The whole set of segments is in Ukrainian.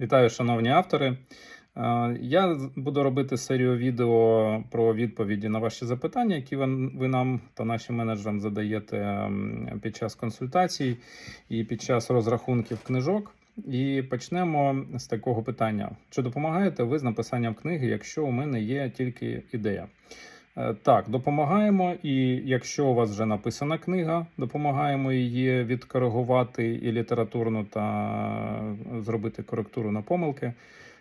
Вітаю, шановні автори. Е, Я буду робити серію відео про відповіді на ваші запитання, які ви ви нам та нашим менеджерам задаєте під час консультацій і під час розрахунків книжок. І почнемо з такого питання: чи допомагаєте ви з написанням книги, якщо у мене є тільки ідея? Е, Так, допомагаємо, і якщо у вас вже написана книга, допомагаємо її відкоригувати і літературно та зробити коректуру на помилки.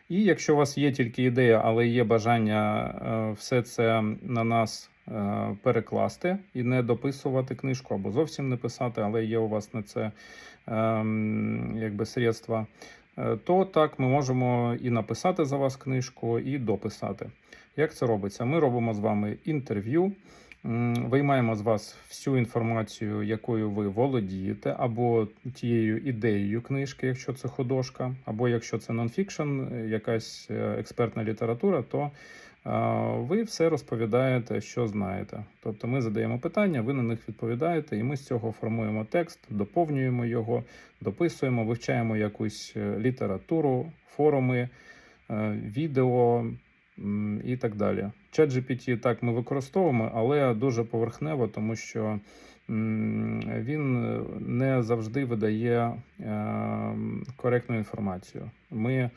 І якщо у вас є тільки ідея, але є бажання е, все це на нас е, перекласти і не дописувати книжку або зовсім не писати, але є у вас на це ем, якби средства, е, то так ми можемо і написати за вас книжку, і дописати. Як це робиться? Ми робимо з вами інтерв'ю, виймаємо з вас всю інформацію, якою ви володієте, або тією ідеєю книжки, якщо це художка, або якщо це нонфікшн, е, якась е, експертна література, то е, ви все розповідаєте, що знаєте. Тобто ми задаємо питання, ви на них відповідаєте, і ми з цього формуємо текст, доповнюємо його, дописуємо, вивчаємо якусь літературу, форуми, відео і так далі. ChatGPT так ми використовуємо, але дуже поверхнево, тому що він не завжди видає е, коректну інформацію. Ми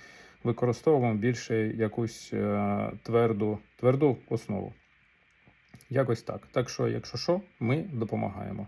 використовуємо більше якусь е, тверду, тверду основу. Якось так. Так що, якщо що, ми допомагаємо.